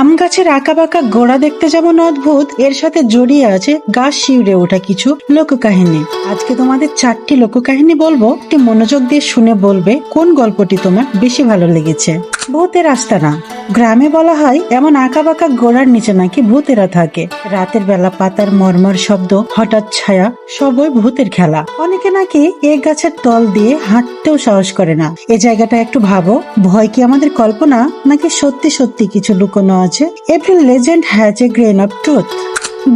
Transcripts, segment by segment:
আম গাছের আঁকা বাঁকা গোড়া দেখতে যেমন অদ্ভুত, এর সাথে জড়িয়ে আছে গাছ শিউরে ওঠা কিছু লোককাহিনী। আজকে তোমাদের চারটি লোককাহিনী বলব, একটি মনোযোগ দিয়ে শুনে বলবে কোন গল্পটি তোমার বেশি ভালো লেগেছে। ভূতের আস্তানা গ্রামে বলা হয়, এমন আঁকা বাঁকা গোড়ার নিচে নাকি ভূতেরা থাকে। রাতের বেলা পাতার মর্মর শব্দ, হঠাৎ ছায়া, সবই ভূতের খেলা। অনেকে নাকি এ গাছের তল দিয়ে হাঁটতেও সাহস করে না। এ জায়গাটা একটু ভাবো, ভয় কি আমাদের কল্পনা? নাকি সত্যি সত্যি কিছু লুকোনো আছে? Every legend has a grain of truth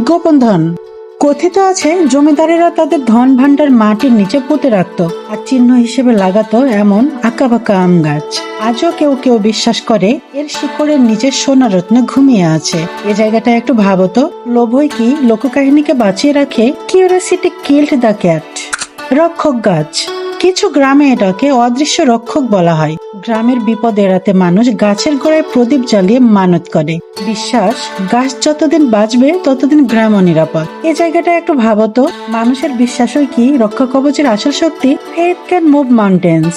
গোপন ধন। কথিত আছে, জমিদারেরা তাদের ধন ভাণ্ডার মাটির নিচে পুঁতে রাখত আর চিহ্ন হিসেবে লাগাতো এমন আঁকা বাঁকা আম গাছ। আজও কেউ কেউ বিশ্বাস করে, এর শিকড়ের নিচে সোনা রত্ন ঘুমিয়ে আছে। এ জায়গাটা একটু ভাবতো, লোভই কি লোককাহিনীকে বাঁচিয়ে রাখে কিউরিয়াসিটি কিল্ড দ্য ক্যাট? রক্ষক গাছ। কিছু গ্রামে এটাকে অদৃশ্য রক্ষক বলা হয়। গ্রামের বিপদ এড়াতে মানুষ গাছের গোড়ায় প্রদীপ জ্বালিয়ে মানত করে। বিশ্বাস, গাছ যতদিন বাঁচবে, ততদিন গ্রামও নিরাপদ এই জায়গাটা একটু ভাবতো মানুষের বিশ্বাসই কি? রক্ষা কবচের আসল শক্তি ফেথ ক্যান মুভ মাউন্টেন্স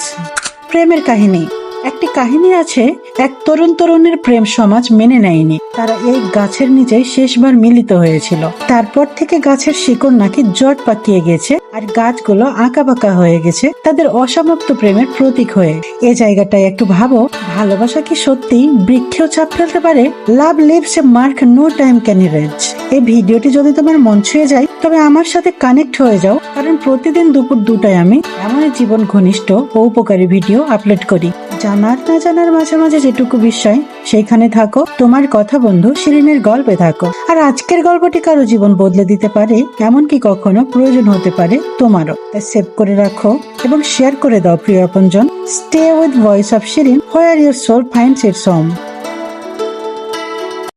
প্রেমের কাহিনী। একটি কাহিনী আছে এক তরুণ তরুণের প্রেম সমাজ মেনে নেয়নি। তারা এই গাছের নিচে শেষবার মিলিত হয়েছিল। তারপর থেকে গাছের শিকড় নাকি জট পাকিয়ে গেছে আর গাছগুলো আঁকা বাঁকা হয়ে গেছে তাদের অসমাপ্ত প্রেমের প্রতীক হয়ে। এই জায়গাটায় একটু ভাবো, ভালোবাসা কি সত্যি বৃক্ষেও চাপ ফেলতে পারে? Love leaves a mark no time can range. এই ভিডিওটি যদি তোমার মন ছুঁয়ে যায়, তবে আমার সাথে কানেক্ট হয়ে যাও, কারণ প্রতিদিন দুপুর দুটায় আমি এমন জীবন ঘনিষ্ঠ ও উপকারী ভিডিও আপলোড করি। জানার না জানার মাঝে মাঝে যেটুকু বিষয়, সেইখানে থাকো। তোমার কথা বন্ধু শিরিনের গল্পে থাকো। আর আজকের গল্পটি কারও জীবন বদলে দিতে পারে, এমনকি কখনো প্রয়োজন হতে পারে তোমারও। তাই সেভ করে রাখো এবং শেয়ার করে দাও, প্রিয় আপনজন। Stay with voice of Shirin where your soul finds its home